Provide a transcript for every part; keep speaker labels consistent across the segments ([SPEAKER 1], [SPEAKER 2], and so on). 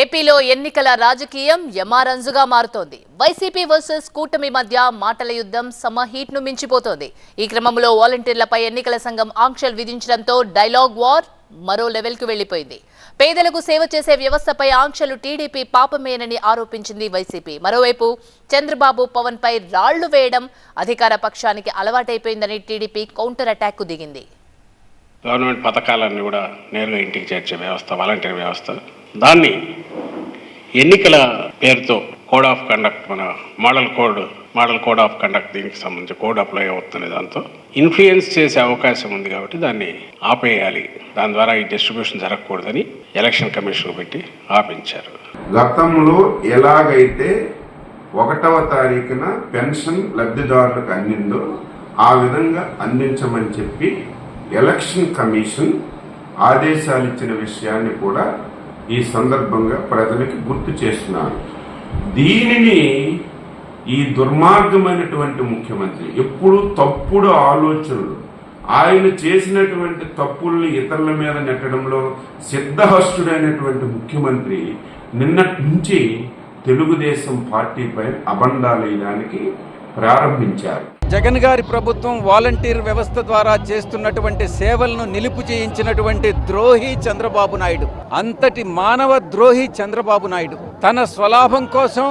[SPEAKER 1] ఏపీలో ఎన్నికల రాజకీయం యమారంజుగా మారుతోంది. వైసీపీ వర్సెస్ కూటమి మధ్య మాటల యుద్ధం సమ మించిపోతోంది. ఈ క్రమంలో వాలంటీర్లపై ఎన్నికల సంఘం ఆంక్షలు విధించడంతో డైలాగ్ వార్ మరో లెవెల్కు వెళ్ళిపోయింది పేదలకు సేవ చేసే వ్యవస్థపై ఆంక్షలు టీడీపీ పాపమేనని ఆరోపించింది వైసీపీ. మరోవైపు చంద్రబాబు పవన్ పై రాళ్ళు వేయడం అధికార పక్షానికి అలవాటైపోయిందని టీడీపీ కౌంటర్ అటాక్ దిగింది.
[SPEAKER 2] గవర్నమెంట్ పథకాలన్నీ కూడా నేరుగా ఇంటికి చేర్చే వ్యవస్థ వాలంటీర్ వ్యవస్థ. దాన్ని ఎన్నికల పేరుతో కోడ్ ఆఫ్ కండక్ట్ మన model code model code of conduct దీనికి సంబంధించి కోడ్ అప్లై అవుతుంది దాంతో ఇన్ఫ్లుయెన్స్ చేసే అవకాశం ఉంది కాబట్టి దాన్ని ఆపేయాలి. దాని ద్వారా ఈ డిస్ట్రిబ్యూషన్ జరగకూడదని ఎలక్షన్ కమిషన్ పెట్టి ఆపించారు.
[SPEAKER 3] గతంలో ఎలాగైతే ఒకటవ తారీఖున పెన్షన్ లబ్ధిదారులకు అందిందో ఆ విధంగా అందించమని చెప్పి ఎలక్షన్ కమిషన్ ఆదేశాలు ఇచ్చిన విషయాన్ని కూడా ఈ సందర్భంగా ప్రజలకి గుర్తు చేస్తున్నారు దీనిని ఈ దుర్మార్గమైనటువంటి ముఖ్యమంత్రి ఎప్పుడు తప్పుడు ఆలోచనలు ఆయన చేసినటువంటి తప్పుల్ని ఇతరుల మీద నెట్టడంలో సిద్ధహస్తుడైనటువంటి ముఖ్యమంత్రి నిన్నటి నుంచి తెలుగుదేశం పార్టీపై అబండాలేయడానికి ప్రారంభించారు.
[SPEAKER 4] జగన్ గారి ప్రభుత్వం వాలంటీర్ వ్యవస్థ ద్వారా చేస్తున్నటువంటి సేవలను నిలుపు చేయించినటువంటి ద్రోహి చంద్రబాబు నాయుడు. అంతటి మానవ ద్రోహి చంద్రబాబు నాయుడు. తన స్వలాభం కోసం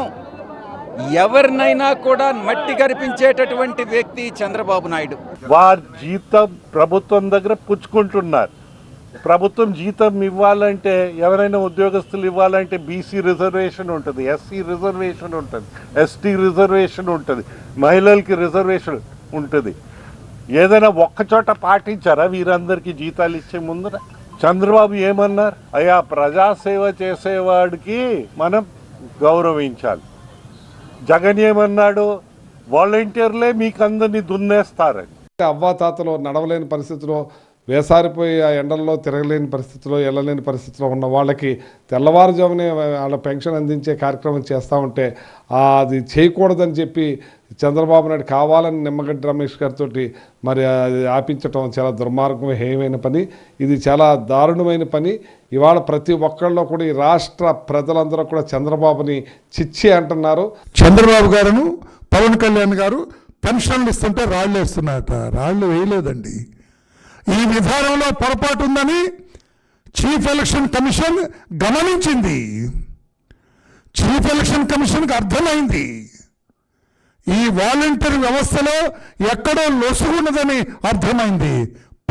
[SPEAKER 4] ఎవరినైనా కూడా మట్టి కనిపించేటటువంటి వ్యక్తి చంద్రబాబు నాయుడు.
[SPEAKER 5] వారి జీతం ప్రభుత్వం దగ్గర పుచ్చుకుంటున్నారు. ప్రభుత్వం జీతం ఇవ్వాలంటే ఎవరైనా ఉద్యోగస్తులు ఇవ్వాలంటే బీసీ రిజర్వేషన్ ఉంటుంది ఎస్సీ రిజర్వేషన్ ఉంటుంది ఎస్టీ రిజర్వేషన్ ఉంటుంది మహిళలకి రిజర్వేషన్ ఉంటుంది. ఏదైనా ఒక్కచోట పాటించారా వీరందరికీ జీతాలు ఇచ్చే ముందర? చంద్రబాబు ఏమన్నారు? అయ్యా ప్రజాసేవ చేసేవాడికి మనం గౌరవించాలి. జగన్ ఏమన్నాడు? వాలంటీర్లే మీకు అందరినీ దున్నేస్తారని.
[SPEAKER 6] అవ్వాతాతలో నడవలేని పరిస్థితిలో వేసారిపోయి ఆ ఎండల్లో తిరగలేని పరిస్థితిలో వెళ్ళలేని పరిస్థితిలో ఉన్న వాళ్ళకి తెల్లవారుజామునే వాళ్ళ పెన్షన్ అందించే కార్యక్రమం చేస్తూ ఉంటే అది చేయకూడదని చెప్పి చంద్రబాబు నాయుడు కావాలని నిమ్మగడ్డ రమేష్ గారితో మరి అది ఆపించటం చాలా దుర్మార్గం హేయమైన పని. ఇది చాలా దారుణమైన పని. ఇవాళ ప్రతి ఒక్కళ్ళలో కూడా ఈ రాష్ట్ర ప్రజలందరూ కూడా చంద్రబాబుని చిచ్చి అంటున్నారు.
[SPEAKER 7] చంద్రబాబు గారును పవన్ కళ్యాణ్ గారు పెన్షన్లు ఇస్తుంటే రాళ్ళు వేస్తున్నారట రాళ్ళు వేయలేదండి. ఈ విధానంలో పొరపాటు ఉందని చీఫ్ ఎలక్షన్ కమిషన్ గమనించింది. చీఫ్ ఎలక్షన్ కమిషన్కి అర్థమైంది. ఈ వాలంటీర్ వ్యవస్థలో ఎక్కడో లొసుగున్నదని అర్థమైంది.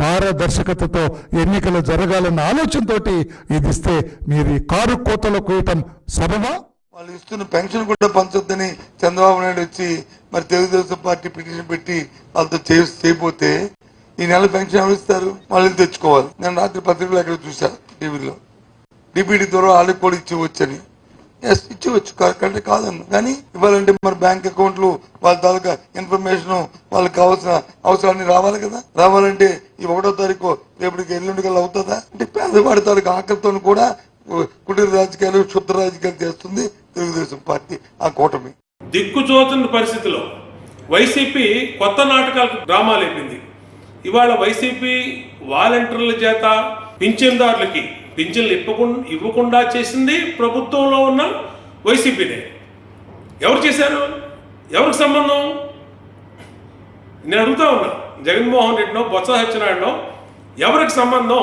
[SPEAKER 7] పారదర్శకతతో ఎన్నికలు జరగాలన్న ఆలోచనతోటి ఇది ఇస్తే మీరు కారు కోతలో కోయటం సబబా?
[SPEAKER 8] వాళ్ళు ఇస్తున్న పెన్షన్ కూడా పంచొద్దని చంద్రబాబు నాయుడు వచ్చి మరి తెలుగుదేశం పార్టీ పిటిషన్ పెట్టి వాళ్ళతో చేసి ఈ నెల పెన్షన్ ఎవరు ఇస్తారు? తెచ్చుకోవాలి? నేను రాత్రి పత్రికలు ఎక్కడ చూసా టీవీలో. డిబిడి ద్వారా వాళ్ళకి కూడా ఇచ్చివచ్చని. ఎస్ ఇచ్చేవచ్చు. కంటే కాదన్న. కానీ ఇవ్వాలంటే మరి బ్యాంక్ అకౌంట్లు వాళ్ళ తాలూకా ఇన్ఫర్మేషన్ వాళ్ళకి కావాల్సిన అవసరాన్ని రావాలి కదా? రావాలంటే ఈ ఒకటో తారీఖు రేపటికి ఎల్లుండి కల్లా అవుతుందా? అంటే పేదవాడి తాలూకా ఆకలితో కూడా కుటీర రాజకీయాలు క్షుద్ర రాజకీయాలు చేస్తుంది తెలుగుదేశం పార్టీ ఆ కూటమి.
[SPEAKER 9] దిక్కుచోతున్న పరిస్థితిలో వైసీపీ కొత్త నాటకాలకు డ్రామాలు అయిపోయింది. ఇవాళ వైసీపీ వాలంటీర్ల చేత పింఛన్దారులకి పింఛన్లు ఇవ్వకుండా ఇవ్వకుండా చేసింది ప్రభుత్వంలో ఉన్న వైసీపీనే. ఎవరు చేశారు? ఎవరికి సంబంధం? నేను అడుగుతా ఉన్నా. జగన్మోహన్ రెడ్డినో బొత్స సత్యనారాయణో ఎవరికి సంబంధం?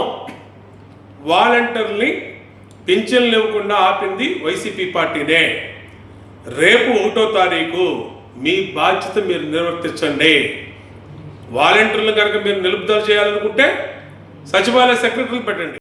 [SPEAKER 9] వాలంటీర్ని పింఛన్లు ఇవ్వకుండా ఆపింది వైసీపీ పార్టీనే. రేపు ఒకటో తారీఖు మీ బాధ్యత మీరు నిర్వర్తించండి. వాలంటీర్లు కనుక మీరు నిలుపుదల చేయాలనుకుంటే సచివాలయ సెక్రటరీలు పెట్టండి.